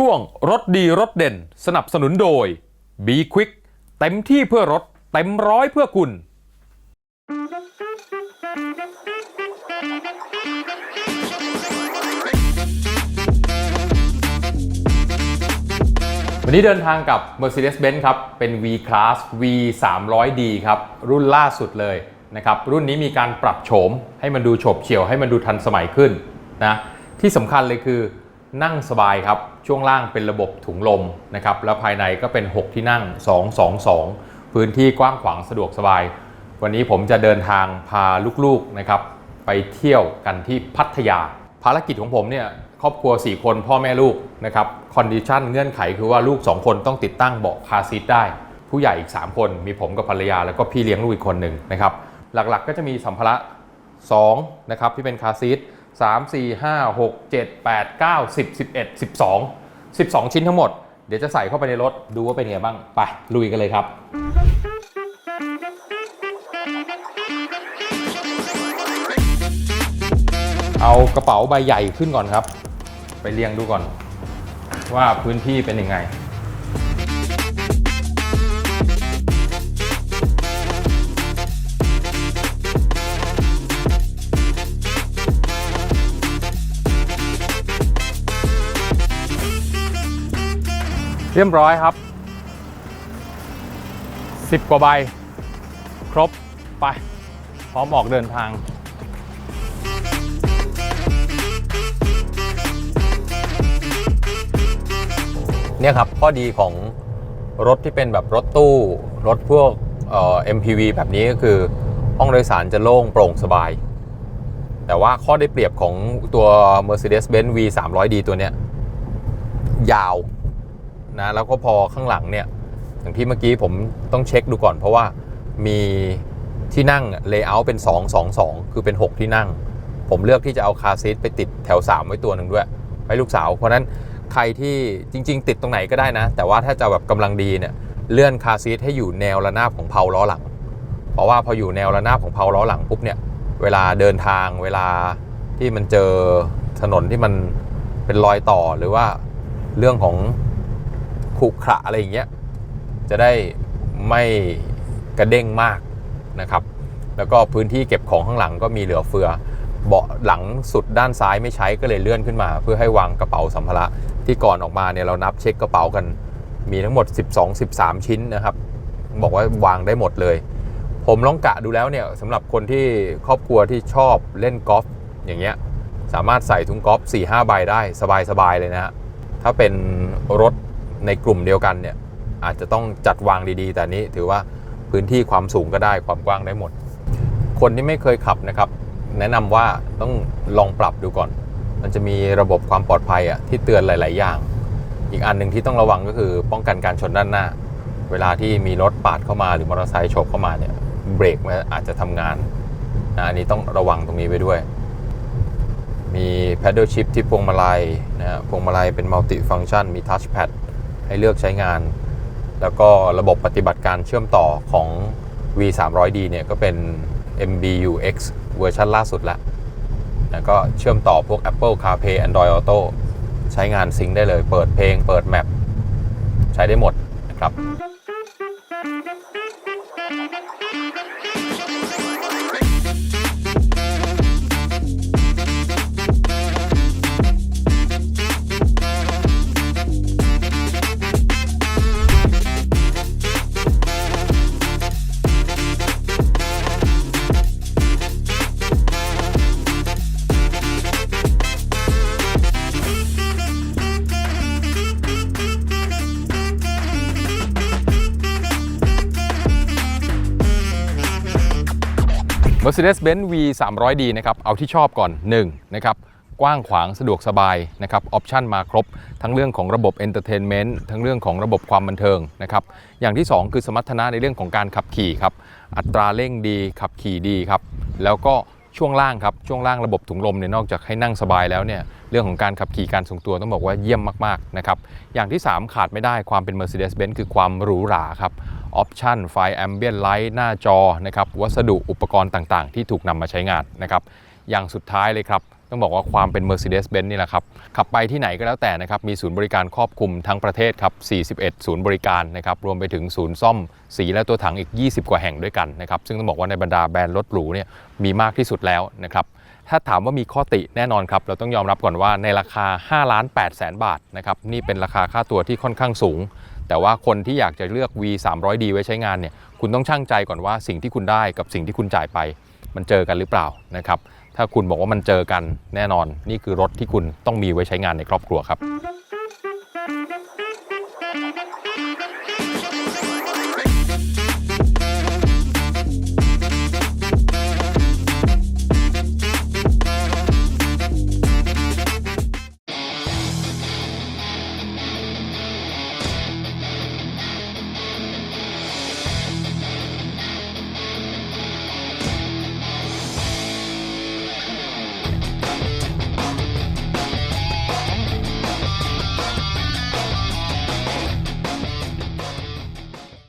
ช่วงรถดีรถเด่น สนับสนุนโดย b Quick เต็มที่เพื่อรถ เต็มร้อยเพื่อคุณ วันนี้เดินทางกับ Mercedes-Benz ครับ เป็น V-Class V 3 0 0 D ครับ รุ่นล่าสุดเลยนะครับ รุ่นนี้มีการปรับโฉมให้มันดูโฉบเฉี่ยวให้มันดูทันสมัยขึ้นนะ ที่สำคัญเลยคือ นั่งสบายครับ ช่วงล่างเป็นระบบถุงลมนะครับ แล้วภายในก็เป็น 6 ที่นั่ง 222 พื้นที่กว้างขวางสะดวกสบาย วันนี้ผมจะเดินทางพาลูกๆนะครับ ไปเที่ยวกันที่พัทยา ภารกิจของผมเนี่ยครอบครัว 4 คนพ่อแม่ลูกนะครับคอนดิชันเงื่อนไขคือว่าลูก 2 คนต้องติดตั้งเบาะคาซีทได้ ผู้ใหญ่อีก 3 คนมีผมกับภรรยาแล้วก็พี่เลี้ยงลูกอีกคนหนึ่งนะครับหลักๆก็จะมีสัมภาระ2นะครับที่เป็นคาซีท 3 4 5 6 7 8 9 10 11 12 12 ชิ้นทั้งหมด เดี๋ยวจะใส่เข้าไปในรถดูว่าเป็นไงบ้าง ไป ลุยกันเลยครับเอากระเป๋าใบใหญ่ขึ้นก่อนครับ ไปเรียงดูก่อน ว่าพื้นที่เป็นยังไง เรียบร้อยครับ 10 กว่าใบ ครบไป พร้อมออกเดินทางเนี่ยครับข้อดีของรถที่เป็นแบบรถตู้ รถพวกเอ่อ MPV แบบนี้ก็คือห้องโดยสารจะโล่งโปร่งสบาย แต่ว่าข้อได้เปรียบของตัว Mercedes-Benz V 3 0 0 D ตัวเนี้ย ยาว นะแล้วก็พอข้างหลังเนี่ยอย่างที่เมื่อกี้ผมต้องเช็คดูก่อน เพราะว่ามีที่นั่งเลเยอร์เป็น 2 2 2 คือเป็น 6 ที่นั่ง ผมเลือกที่จะเอาคาซีทไปติดแถว 3 ไว้ตัวหนึ่งด้วยไว้ลูกสาว เพราะนั้นใครที่จริง ๆ ติดตรงไหนก็ได้นะ แต่ว่าถ้าจะแบบกำลังดีเนี่ยเลื่อนคาซีทให้อยู่แนวระนาบของเพาล้อหลัง เพราะว่าพออยู่แนวระนาบของเพาล้อหลังปุ๊บเนี่ยเวลาเดินทางเวลาที่มันเจอถนนที่มันเป็นรอยต่อหรือว่าเรื่องของ ขรุขระอะไรอย่างเงี้ยจะได้ไม่กระเด้งมากนะครับ แล้วก็พื้นที่เก็บของข้างหลังก็มีเหลือเฟือ เบาะหลังสุดด้านซ้ายไม่ใช้ก็เลยเลื่อนขึ้นมา เพื่อให้วางกระเป๋าสัมภาระที่ก่อนออกมาเนี่ยเรานับเช็คกระเป๋ากัน มีทั้งหมด 12-13 ชิ้นนะครับ บอกว่าวางได้หมดเลย ผมลองกะดูแล้วเนี่ยสำหรับคนที่ครอบครัวที่ชอบเล่นกอล์ฟอย่างเงี้ยสามารถใส่ถุงกอล์ฟ4-5ใบได้สบายๆเลยนะฮะถ้าเป็นรถ ในกลุ่มเดียวกันเนี่ยอาจจะต้องจัดวางดีๆ แต่นี้ถือว่าพื้นที่ความสูงก็ได้ความกว้างได้หมด คนที่ไม่เคยขับนะครับ แนะนำว่าต้องลองปรับดูก่อน มันจะมีระบบความปลอดภัยอะที่เตือนหลาย ๆ อย่าง อีกอันหนึ่งที่ต้องระวังก็คือป้องกันการชนด้านหน้า เวลาที่มีรถปาดเข้ามาหรือมอเตอร์ไซค์ชกเข้ามาเนี่ยเบรกมันอาจจะทำงานนะอันนี้ต้องระวังตรงนี้ไว้ด้วย มี paddle shift ที่พวงมาลัยนะฮะพวงมาลัยเป็น multi function มี touch pad ให้เลือกใช้งาน แล้วก็ระบบปฏิบัติการเชื่อมต่อของ V 3 0 0 D เนี่ยก็เป็น MBUX เวอร์ชันล่าสุดแล้วแล้วก็เชื่อมต่อพวก Apple CarPlay Android Auto ใช้งานซิงค์ได้เลย เปิดเพลง เปิดแมป ใช้ได้หมดนะครับ Mercedes-Benz V 3 0 0 D นะครับเอาที่ชอบก่อน 1. นะครับกว้างขวางสะดวกสบายนะครับออปชันมาครบ ทั้งเรื่องของระบบ Entertainment ทั้งเรื่องของระบบความบันเทิงนะครับอย่างที่ 2 คือสมรรถนะในเรื่องของการขับขี่ครับอัตราเร่งดีขับขี่ดีครับแล้วก็ช่วงล่างครับช่วงล่างระบบถุงลมเนี่ยนอกจากให้นั่งสบายแล้วเนี่ยเรื่องของการขับขี่การทรงตัวต้องบอกว่าเยี่ยมมากๆนะครับอย่างที่ 3 ขาดไม่ได้ความเป็น Mercedes-Benz คือความหรูหราครับ ออปชันไฟแอมเบียนไลท์หน้าจอนะครับวัสดุอุปกรณ์ต่างๆ ที่ถูกนำมาใช้งานนะครับอย่างสุดท้ายเลยครับ ต้องบอกว่าความเป็น Mercedes-Benz นี่แหละครับ ขับไปที่ไหนก็แล้วแต่นะครับ มีศูนย์บริการครอบคลุมทั้งประเทศครับ 41 ศูนย์บริการนะครับ รวมไปถึงศูนย์ซ่อมสีและตัวถังอีก 20 กว่าแห่งด้วยกันนะครับ ซึ่งต้องบอกว่าในบรรดาแบรนด์รถหรูเนี่ยมีมากที่สุดแล้วนะครับ ถ้าถามว่ามีข้อติแน่นอนครับ เราต้องยอมรับก่อนว่าในราคา5ล้าน8แสนบาทนะครับนี่เป็นราคาค่าตัวที่ค่อนข้างสูง แต่ว่าคนที่อยากจะเลือก V 3 0 0 D ไว้ใช้งานเนี่ยคุณต้องชั่งใจก่อนว่าสิ่งที่คุณได้กับสิ่งที่คุณจ่ายไป มันเจอกันหรือเปล่านะครับถ้าคุณบอกว่ามันเจอกันแน่นอน นี่คือรถที่คุณต้องมีไว้ใช้งานในครอบครัวครับ